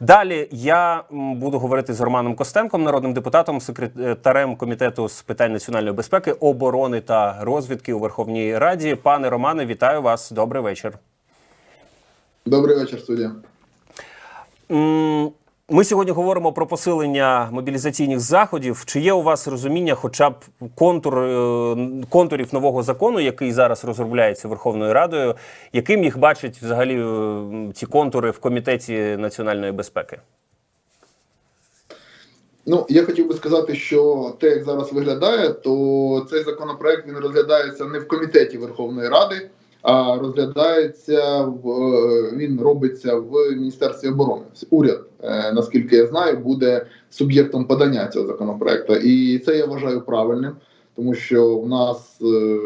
Далі я буду говорити з Романом Костенком, народним депутатом, секретарем комітету з питань національної безпеки, оборони та розвідки у Верховній Раді. Пане Романе, вітаю вас. Добрий вечір. Добрий вечір, студія. Ми сьогодні говоримо про посилення мобілізаційних заходів. Чи є у вас розуміння, хоча б контур е, контурів нового закону, який зараз розробляється Верховною Радою, яким їх бачать взагалі е, ці контури в комітеті національної безпеки? Ну, я хотів би сказати, що те, як зараз виглядає, то цей законопроект він розглядається не в комітеті Верховної Ради, розглядається в е, він робиться в Міністерстві оборони. Уряд, е, наскільки я знаю, буде суб'єктом подання цього законопроекту. І це я вважаю правильним, тому що в нас е,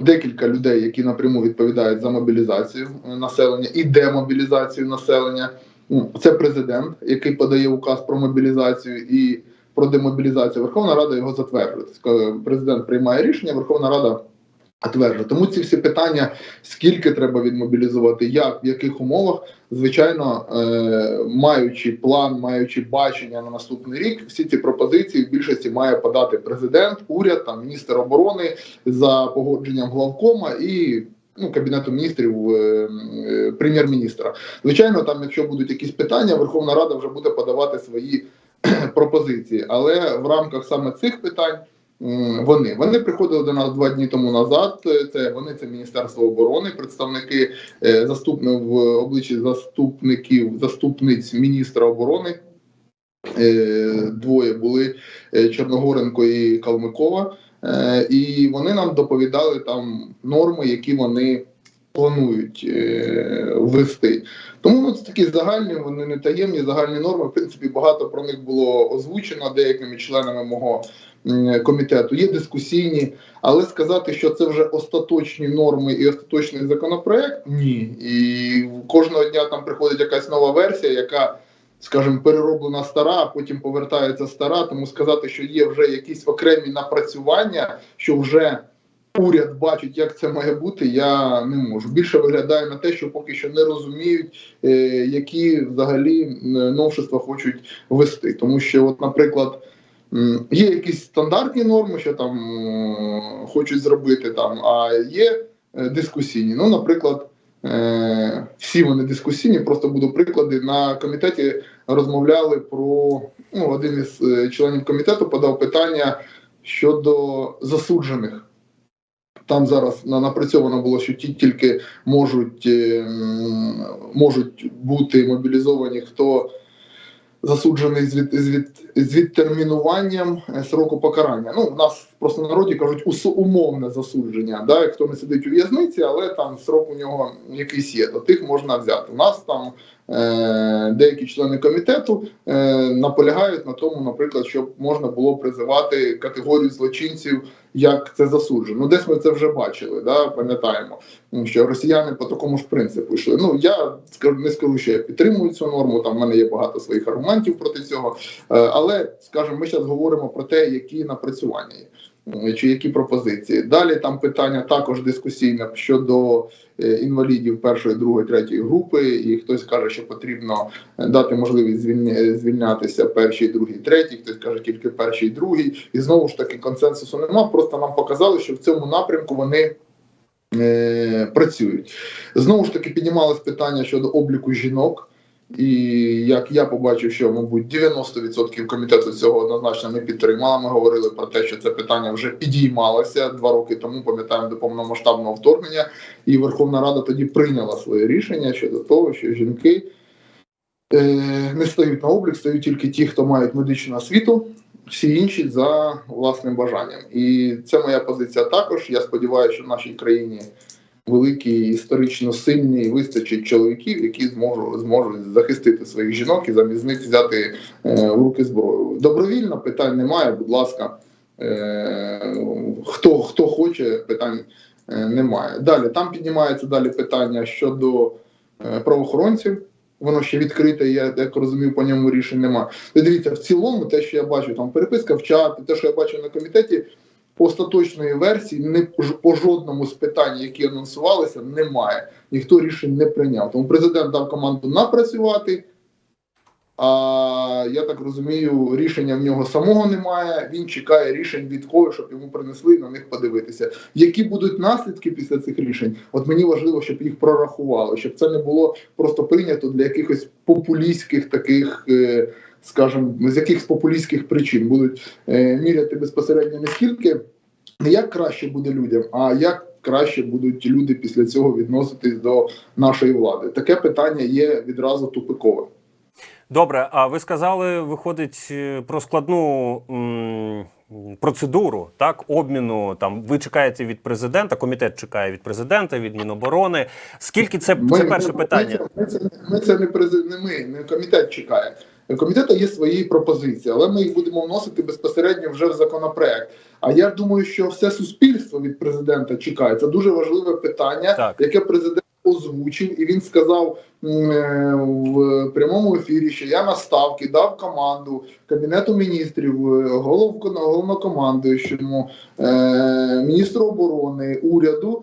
декілька людей, які напряму відповідають за мобілізацію населення і демобілізацію населення. Ну, Це президент, який подає указ про мобілізацію і про демобілізацію. Верховна Рада його затверджує. Президент приймає рішення, Верховна Рада затверджує. Тому ці всі питання: скільки треба відмобілізувати, як, в яких умовах, звичайно, е, маючи план, маючи бачення на наступний рік, всі ці пропозиції в більшості має подати президент, уряд, там міністр оборони за погодженням главкома і. Ну, кабінету міністрів е, е, прем'єр-міністра. Звичайно, там, якщо будуть якісь питання, Верховна Рада вже буде подавати свої пропозиції. Але в рамках саме цих питань вони вони приходили до нас два дні тому назад. Це вони це Міністерство оборони, представники е, заступник в обличчі заступників, заступниць міністра оборони. Е, Двоє були е, Чорногоренко і Калмикова. І вони нам доповідали там норми, які вони планують е, ввести. Тому ну, це такі загальні, вони не таємні, загальні норми. В принципі, багато про них було озвучено деякими членами мого комітету. Є дискусійні, але сказати, що це вже остаточні норми і остаточний законопроект, ні. І кожного дня там приходить якась нова версія, яка скажімо, перероблена стара, а потім повертається стара. Тому сказати, що є вже якісь окремі напрацювання, що вже уряд бачить, як це має бути, я не можу. Більше виглядає на те, що поки що не розуміють, е, які взагалі новшества хочуть ввести. Тому що, от, наприклад. Є якісь стандартні норми, що там хочуть зробити там, а є е, дискусійні. Ну, наприклад, Е, всі вони дискусійні. Просто буду приклади. На комітеті розмовляли про ну, один із членів комітету подав питання щодо засуджених. Там зараз на- напрацьовано було, що ті тільки можуть, е, можуть бути мобілізовані, хто засуджений з, від, з, від, з відтермінуванням е, сроку покарання. Ну, в нас просто народі кажуть умовне засудження. Да? Хто не сидить у в'язниці, але там срок у нього якийсь є, то тих можна взяти. У нас там е, деякі члени комітету е, наполягають на тому, наприклад, щоб можна було призивати категорію злочинців, як це засуджено. Ну, десь ми це вже бачили, да? пам'ятаємо, що росіяни по такому ж принципу йшли. Ну я не скажу, що я підтримую цю норму. Там в мене є багато своїх аргументів проти цього. Е, але скажімо, ми зараз говоримо про те, які напрацювання є. Чи які пропозиції далі там питання також дискусійне щодо е, інвалідів першої, другої, третьої групи, і хтось каже, що потрібно е, дати можливість звільня- звільнятися першій, другій, третій, хтось каже тільки першій, другій. І знову ж таки консенсусу нема. Просто нам показали, що в цьому напрямку вони е, працюють. Знову ж таки, піднімалось питання щодо обліку жінок. І як я побачив, що мабуть 90% комітету цього однозначно не підтримала. Ми говорили про те, що це питання вже підіймалося два роки тому. Пам'ятаємо до повномасштабного вторгнення, і Верховна Рада тоді прийняла своє рішення щодо того, що жінки е, не стають на облік, стають тільки ті, хто мають медичну освіту, всі інші за власним бажанням. І це моя позиція також. Я сподіваюся, що в нашій країні великі історично сильні вистачить чоловіків, які зможуть зможуть захистити своїх жінок і замість них взяти е, в руки зброю. Добровільно питань немає. Будь ласка, е, хто хто хоче, питань е, немає. Далі там піднімається далі питання щодо правоохоронців. Воно ще відкрите, я як розумію, по ньому рішень нема. Дивіться, в цілому, те, що я бачу, там переписка в чаті, те, що я бачу на комітеті, остаточної версії не по жодному з питань, які анонсувалися, немає. Ніхто рішень не прийняв. Тому президент дав команду напрацювати, А я так розумію, рішення в нього самого немає. Він чекає рішень від когось, щоб йому принесли на них подивитися. Які будуть наслідки після цих рішень? От мені важливо, щоб їх прорахували, щоб це не було просто прийнято для якихось популістських таких, е, скажімо, з якихось популістських причин будуть е, міряти безпосередньо не скільки не як краще буде людям, а як краще будуть люди після цього відноситись до нашої влади. Таке питання є відразу тупикове. Добре, а ви сказали, виходить е, про складну м, процедуру, так, обміну. Там ви чекаєте від президента, комітет чекає від президента, від Міноборони. Скільки це, це перше ми, питання? Ми це, ми це, ми це не не ми, не комітет чекає. Комітету є свої пропозиції, але ми їх будемо вносити безпосередньо вже в законопроект. А я думаю, що все суспільство від президента чекає. Це дуже важливе питання, Так. яке президент озвучив, і він сказав е, в прямому ефірі, що я на ставки дав команду кабінету міністрів, е, голов головнокомандуючому, е, міністру оборони, уряду.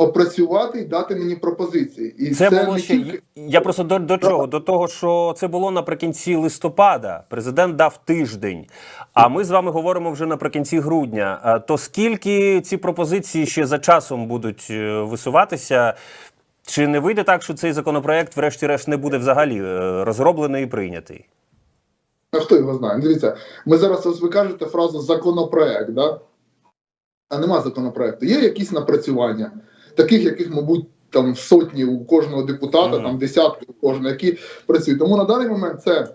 Опрацювати і дати мені пропозиції, і Це, це, було ще тільки я просто до, до чого? До того, що це було наприкінці листопада. Президент дав тиждень. А ми з вами говоримо вже наприкінці грудня. То скільки ці пропозиції ще за часом будуть е, висуватися? Чи не вийде так, що цей законопроект, врешті-решт, не буде взагалі е, розроблений і прийнятий? А хто його знає? Дивіться, ми зараз ось ви кажете фразу законопроект, да? а нема законопроекту. Є якісь напрацювання, таких, яких, мабуть, там сотні у кожного депутата, Мгм. там десятки у кожного, які працюють. Тому на даний момент це.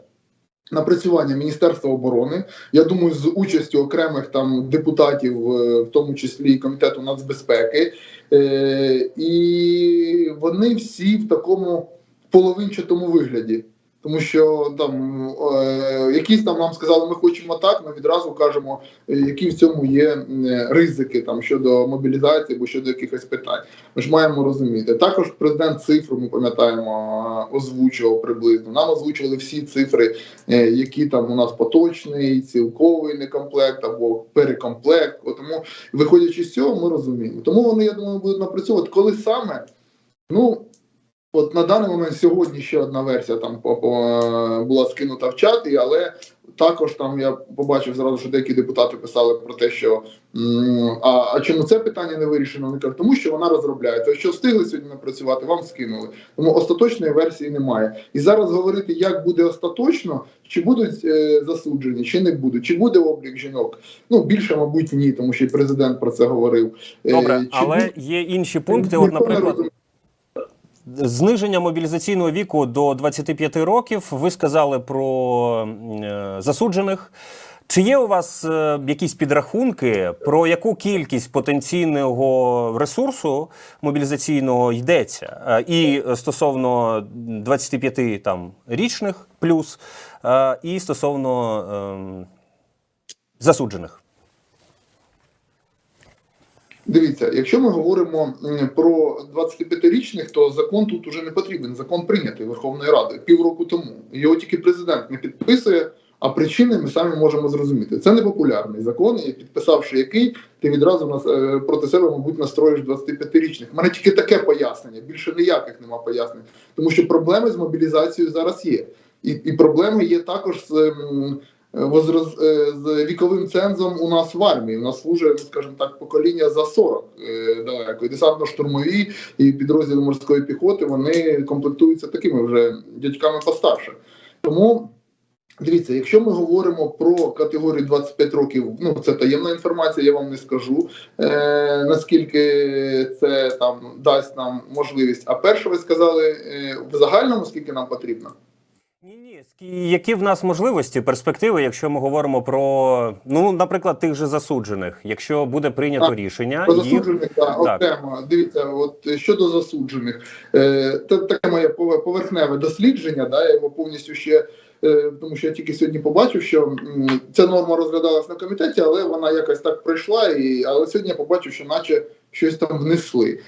Напрацювання Міністерства оборони, я думаю, з участю окремих там депутатів, е, в тому числі і комітету нацбезпеки, е, і вони всі в такому половинчатому вигляді. Тому що там е, якісь там нам сказали, ми хочемо так, ми відразу кажемо, які в цьому є ризики там щодо мобілізації або щодо якихось питань. Ми ж маємо розуміти. Також президент цифру, ми пам'ятаємо, е, озвучував приблизно. Нам озвучували всі цифри, е, які там у нас поточний, цілковий некомплект або перекомплект. Тому, виходячи з цього, ми розуміємо. Тому вони, я думаю, будуть напрацьовувати. Коли саме, ну. От на даний момент сьогодні ще одна версія там по, по, була скинута в чат, і, але також там я побачив зразу, що деякі депутати писали про те, що а, а чому це питання не вирішено? Вони кажуть, тому що вона розробляється. Що встигли сьогодні напрацювати, вам скинули. Тому остаточної версії немає. І зараз говорити, як буде остаточно, чи будуть е, засуджені, чи не будуть, чи буде облік жінок. Ну більше, мабуть, ні, тому що і президент про це говорив. Е, Добре, чи але буде- є інші пункти. От, наприклад. Зниження мобілізаційного віку до 25 років. Ви сказали про е, засуджених. Чи є у вас е, якісь підрахунки, про яку кількість потенційного ресурсу мобілізаційного йдеться? Е, І стосовно 25 там річних плюс, і стосовно ем, засуджених? Дивіться, якщо ми говоримо про 25-річних, то закон тут уже не потрібен. Закон прийнятий Верховною Радою півроку тому. Його тільки президент не підписує, а причини ми самі можемо зрозуміти. Це не популярний закон, і підписавши який, ти відразу нас е, проти себе, мабуть, настроїш 25-річних. У мене тільки таке пояснення, більше ніяких нема пояснень, тому що проблеми з мобілізацією зараз є. І, і проблеми є також з. М, возроз- е, з віковим цензом у нас в армії. У нас служить, скажімо так, покоління за 40 е, далеко. І десантно-штурмові і підрозділи морської піхоти вони комплектуються такими вже дядьками постарше. Тому. Дивіться, якщо ми говоримо про категорію 25 років, ну це таємна інформація, я вам не скажу е, наскільки це там дасть нам можливість. А перше, ви сказали е, в загальному, скільки нам потрібно? Які в нас можливості, перспективи, якщо ми говоримо про, ну, наприклад, тих же засуджених, якщо буде прийнято Так, рішення, Про засуджених да, Так. окремо. Дивіться, от щодо засуджених, е, це таке моє пове- поверхневе дослідження. Да, я його повністю ще. е, Тому що я тільки сьогодні побачив, що ця норма розглядалась на комітеті, але вона якось так пройшла. І але сьогодні я побачив, що наче щось там внесли.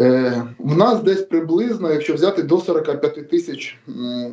Е, в нас десь приблизно, якщо взяти до 45 тисяч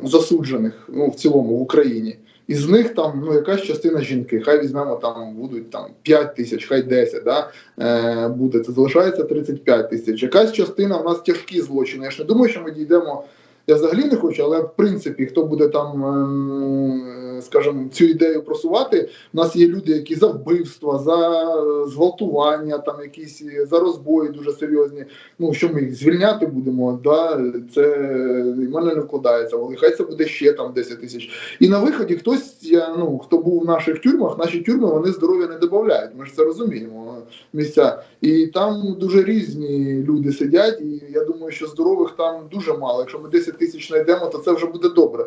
засуджених ну, в цілому в Україні. Із них там ну якась частина жінки. Хай візьмемо там будуть там 5 тисяч, хай 10, да, е, буде. Це залишається 35 тисяч. Якась частина в нас тяжкі злочини. Я ж не думаю, що ми дійдемо Я взагалі не хочу, але в принципі, хто буде там, ем, скажімо, цю ідею просувати, у нас є люди, які за вбивства, за зґвалтування, там якісь за розбої дуже серйозні. Ну що ми їх звільняти будемо? Да, це в мене не вкладається. Але хай це буде ще там 10 тисяч. І на виході хтось, я ну хто був в наших тюрмах, наші тюрми вони здоров'я не додають. Ми ж це розуміємо. Місця, і там дуже різні люди сидять. І я думаю, що здорових там дуже мало. Якщо ми 10 тисяч знайдемо, то це вже буде добре.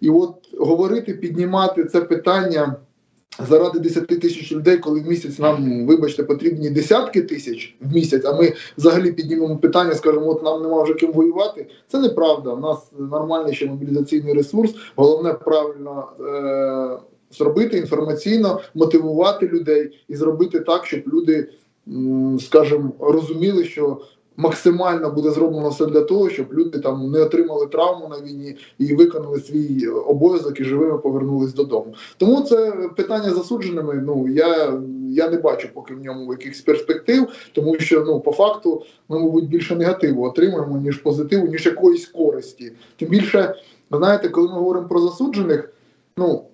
І от говорити, піднімати це питання заради 10 тисяч людей, коли в місяць нам, вибачте, потрібні десятки тисяч в місяць, а ми взагалі піднімемо питання, скажемо, от нам нема вже ким воювати. Це неправда. У нас нормальний ще мобілізаційний ресурс. Головне правильно. Е- Зробити інформаційно, мотивувати людей і зробити так, щоб люди, скажімо, розуміли, що максимально буде зроблено все для того, щоб люди там не отримали травму на війні і виконали свій обов'язок і живими повернулись додому. Тому це питання засудженими. Ну я, я не бачу поки в ньому якихось перспектив, тому що ну по факту ми, мабуть, більше негативу отримуємо ніж позитиву, ніж якоїсь користі. Тим більше, знаєте, коли ми говоримо про засуджених, ну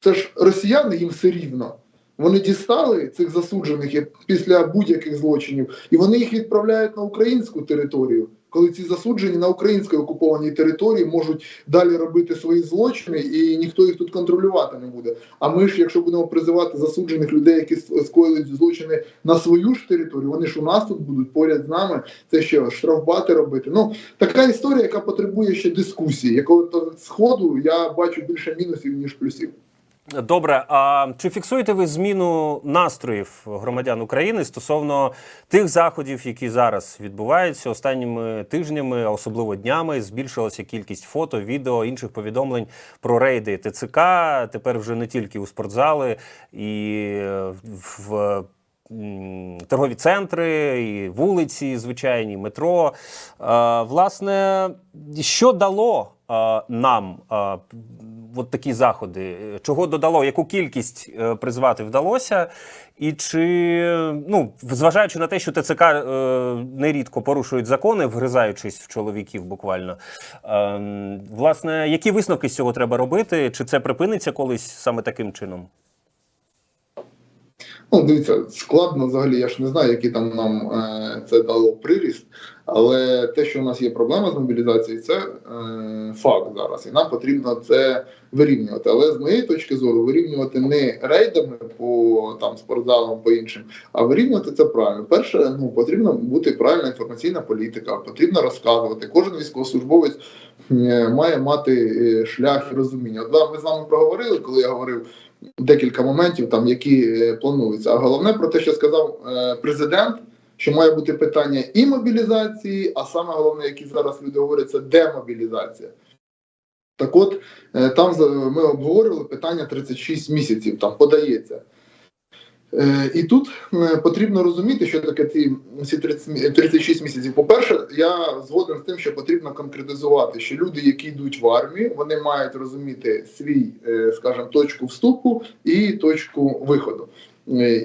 це ж росіяни їм все рівно. Вони дістали цих засуджених після будь-яких злочинів, і вони їх відправляють на українську територію, коли ці засуджені на українській окупованій території можуть далі робити свої злочини, і ніхто їх тут контролювати не буде. А ми ж, якщо будемо призивати засуджених людей, які скоїли злочини на свою ж територію, вони ж у нас тут будуть поряд з нами. Це що штрафбати робити? Ну така історія, яка потребує ще дискусії. Якого сходу я бачу більше мінусів ніж плюсів. Добре, а чи фіксуєте ви зміну настроїв громадян України стосовно тих заходів, які зараз відбуваються останніми тижнями, а особливо днями, збільшилася кількість фото, відео, інших повідомлень про рейди ТЦК. Тепер вже не тільки у спортзали і в. Торгові центри, і вулиці, звичайні, метро. А, власне, що дало нам от такі заходи? Чого додало, яку кількість е, призвати вдалося? І чи, ну, зважаючи на те, що ТЦК е, нерідко порушують закони, вгризаючись в чоловіків буквально, е, власне, які висновки з цього треба робити? Чи це припиниться колись саме таким чином? Ну, дивіться, складно взагалі, я ж не знаю, який там нам е, це дало приріст, але те, що у нас є проблема з мобілізацією, це е, факт зараз. І нам потрібно це вирівнювати. Але з моєї точки зору, вирівнювати не рейдами по там спортзалам, по іншим, а вирівнювати це правильно. Перше, ну потрібно бути правильна інформаційна політика, потрібно розказувати. Кожен військовослужбовець е, має мати е, шлях і розуміння. От ми з вами проговорили, коли я говорив декілька моментів, там які е, плануються. А головне про те, що сказав е, президент, що має бути питання і мобілізації, а саме головне, які зараз люди говорять, це демобілізація. Так от е, там ми обговорювали питання 36 місяців, там подається. Е, І тут е, потрібно розуміти, що таке ці 30, 36 місяців. По-перше, я згоден з тим, що потрібно конкретизувати, що люди, які йдуть в армію, вони мають розуміти свій, е, скажімо, точку вступу і точку виходу.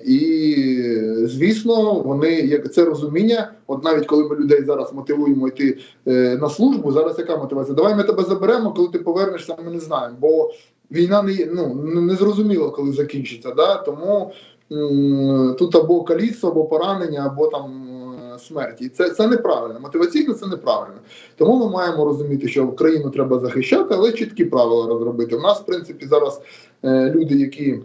І звісно, вони як це розуміння, от навіть коли ми людей зараз мотивуємо йти на службу, зараз яка мотивація? Давай ми тебе заберемо, коли ти повернешся, ми не знаємо. Бо війна не ну не зрозуміло, коли закінчиться. Да? Тому тут або каліцтво, або поранення, або там смерті. І це це неправильно. Мотиваційно це неправильно. Тому ми маємо розуміти, що Україну треба захищати, але чіткі правила розробити. У нас, в принципі, зараз е, люди, які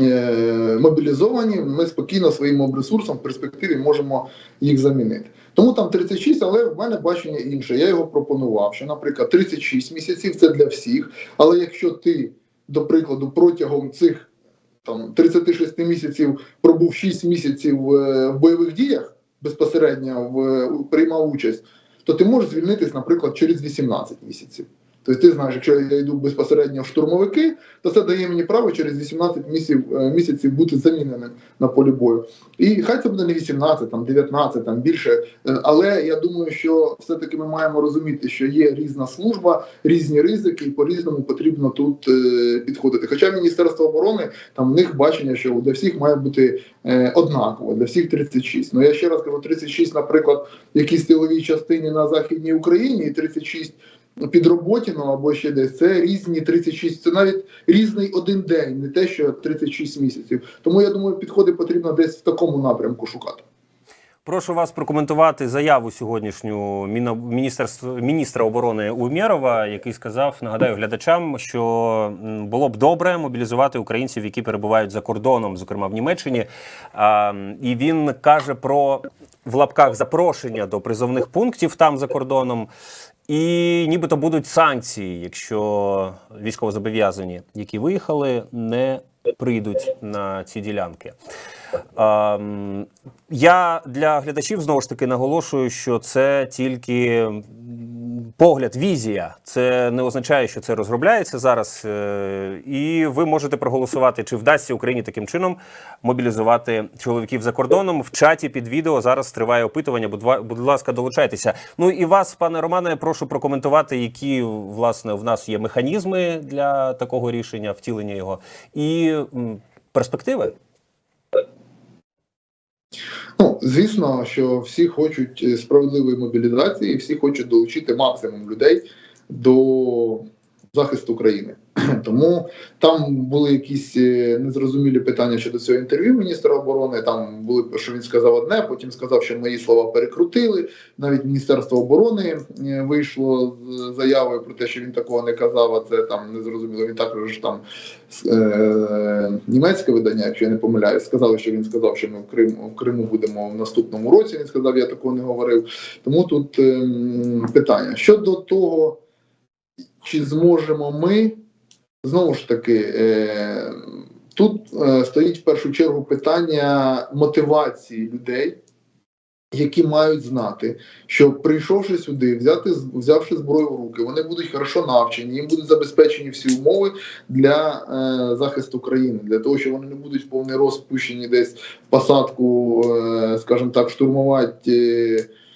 е, мобілізовані, ми спокійно своїм ресурсом в перспективі можемо їх замінити. Тому там 36, але в мене бачення інше. Я його пропонував. Що, наприклад, 36 місяців це для всіх. Але якщо ти, до прикладу, протягом цих там 36 місяців пробув 6 місяців е, в бойових діях безпосередньо в приймав участь, то ти можеш звільнитись, наприклад, через 18 місяців. Тобто ти знаєш, якщо я йду безпосередньо в штурмовики, то це дає мені право через 18 місяців місяців бути заміненим на полі бою. І хай це буде не 18, там 19, там більше. Е, але я думаю, що все-таки ми маємо розуміти, що є різна служба, різні ризики, і по різному потрібно тут е, підходити. Хоча Міністерство оборони там в них бачення, що для всіх має бути е, однаково, для всіх 36. Ну я ще раз кажу, 36, наприклад, в якійсь тиловій частині на західній Україні, і 36 підроботіно або ще десь. Це різні 36, це навіть різний один день, не те, що 36 місяців. Тому я думаю, підходи потрібно десь в такому напрямку шукати. Прошу вас прокоментувати заяву сьогоднішню міністра оборони Умєрова, який сказав, нагадаю глядачам, що було б добре мобілізувати українців, які перебувають за кордоном, зокрема в Німеччині. І він каже про в лапках запрошення до призовних пунктів там за кордоном. І нібито будуть санкції, якщо військовозобов'язані, які виїхали, не прийдуть на ці ділянки. Ем, я для глядачів знову ж таки наголошую, що це тільки погляд, візія. Це не означає, що це розробляється зараз. е, І ви можете проголосувати, чи вдасться Україні таким чином мобілізувати чоловіків за кордоном. В чаті під відео зараз триває опитування. Будь, будь ласка, долучайтеся. Ну і вас, пане Романе, прошу прокоментувати, які власне в нас є механізми для такого рішення, втілення його, і перспективи. Ну, звісно, що всі хочуть е, справедливої мобілізації, всі хочуть долучити максимум людей до захисту країни. Тому там були якісь е, незрозумілі питання щодо цього інтерв'ю міністра оборони. Там були що він сказав одне, потім сказав, що мої слова перекрутили. Навіть міністерство оборони е, вийшло з заявою про те, що він такого не казав. А це там незрозуміло. Він також там е, німецьке видання, якщо я не помиляюсь, сказали, що він сказав, що ми в Криму в Криму будемо в наступному році. Він сказав, я такого не говорив. Тому тут ем, питання щодо того, чи зможемо ми знову ж таки. Е, Тут е, стоїть в першу чергу питання мотивації людей, які мають знати, що прийшовши сюди, взяти взявши зброю в руки, вони будуть хорошо навчені, їм будуть забезпечені всі умови для е, захисту країни, для того, щоб вони не будуть повний розпущені десь в посадку, е, скажімо так, штурмувати. Е,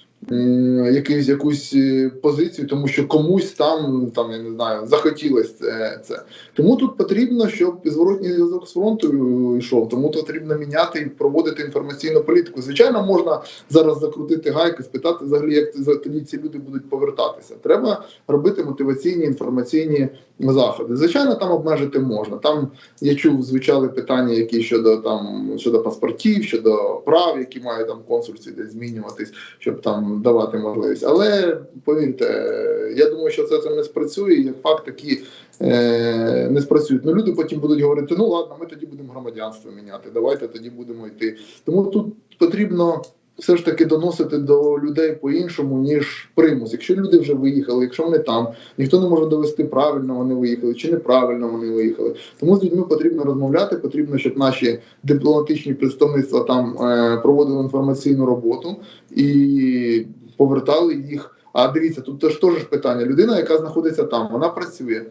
Якусь якусь е, позицію, тому що комусь там, там я не знаю, захотілося це. Тому тут потрібно, щоб зворотній зв'язок з фронту е, йшов. Тому потрібно міняти і проводити інформаційну політику. Звичайно, можна зараз закрутити гайки, спитати взагалі, як тоді ці люди будуть повертатися. Треба робити мотиваційні інформаційні заходи. Звичайно, там обмежити можна. Там я чув, звучали питання, які щодо там щодо паспортів, щодо прав, які мають там консульці десь змінюватись, щоб там давати можливість. Але повірте, я думаю, що це, це не спрацює. Як факт, такі е, не спрацюють. Ну люди потім будуть говорити: ну ладно, ми тоді будемо громадянство міняти. Давайте тоді будемо йти. Тому тут потрібно. Все ж таки доносити до людей по-іншому, ніж примус. Якщо люди вже виїхали, якщо вони там, ніхто не може довести правильно вони виїхали чи неправильно вони виїхали. Тому з людьми потрібно розмовляти. Потрібно, щоб наші дипломатичні представництва там е, проводили інформаційну роботу і повертали їх. А дивіться, тут теж теж питання. Людина, яка знаходиться там, вона працює.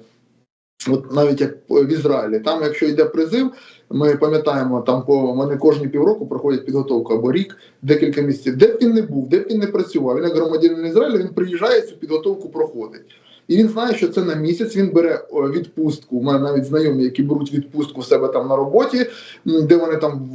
От навіть як в Ізраїлі, там, якщо йде призив, ми пам'ятаємо, там по вони кожні півроку проходять підготовку або рік, декілька місяців. Де б він не був, де б він не працював. Він як громадянин Ізраїлю, він приїжджає цю підготовку проходить. І він знає, що це на місяць. Він бере відпустку. У мене навіть знайомі, які беруть відпустку в себе там на роботі, де вони там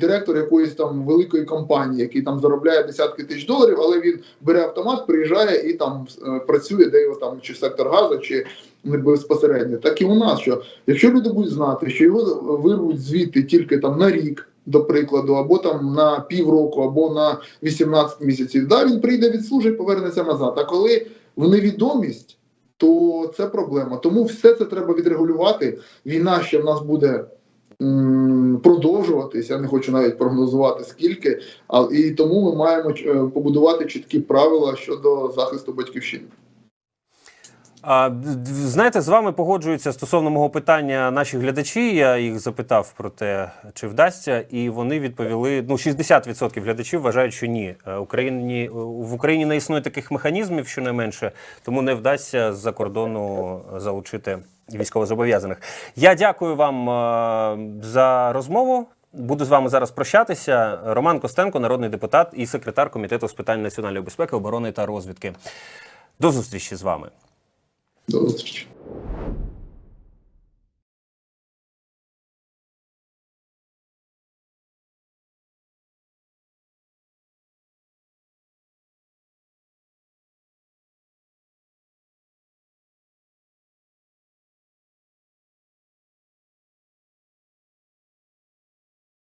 директор якоїсь там великої компанії, який там заробляє десятки тисяч доларів, але він бере автомат, приїжджає і там е, працює, де його там чи сектор газу, чи не безпосередньо. Так і у нас, що якщо люди будуть знати, що його вирвуть звідти тільки там на рік. До прикладу, або там на півроку, або на 18 місяців. Да, він прийде відслужить, повернеться назад. А коли в невідомість, то це проблема. Тому все це треба відрегулювати. Війна ще в нас буде м, продовжуватись. Я не хочу навіть прогнозувати скільки, а і тому ми маємо е, побудувати чіткі правила щодо захисту батьківщини. Знаєте, з вами погоджуються стосовно мого питання наші глядачі. Я їх запитав про те, чи вдасться, і вони відповіли: ну, 60% глядачів вважають, що ні. Е, Україні в Україні не існує таких механізмів, щонайменше, тому не вдасться з-за кордону залучити військовозобов'язаних. Я дякую вам е, за розмову. Буду з вами зараз прощатися. Роман Костенко, народний депутат і секретар комітету з питань національної безпеки, оборони та розвідки. До зустрічі з вами. До зустрічі.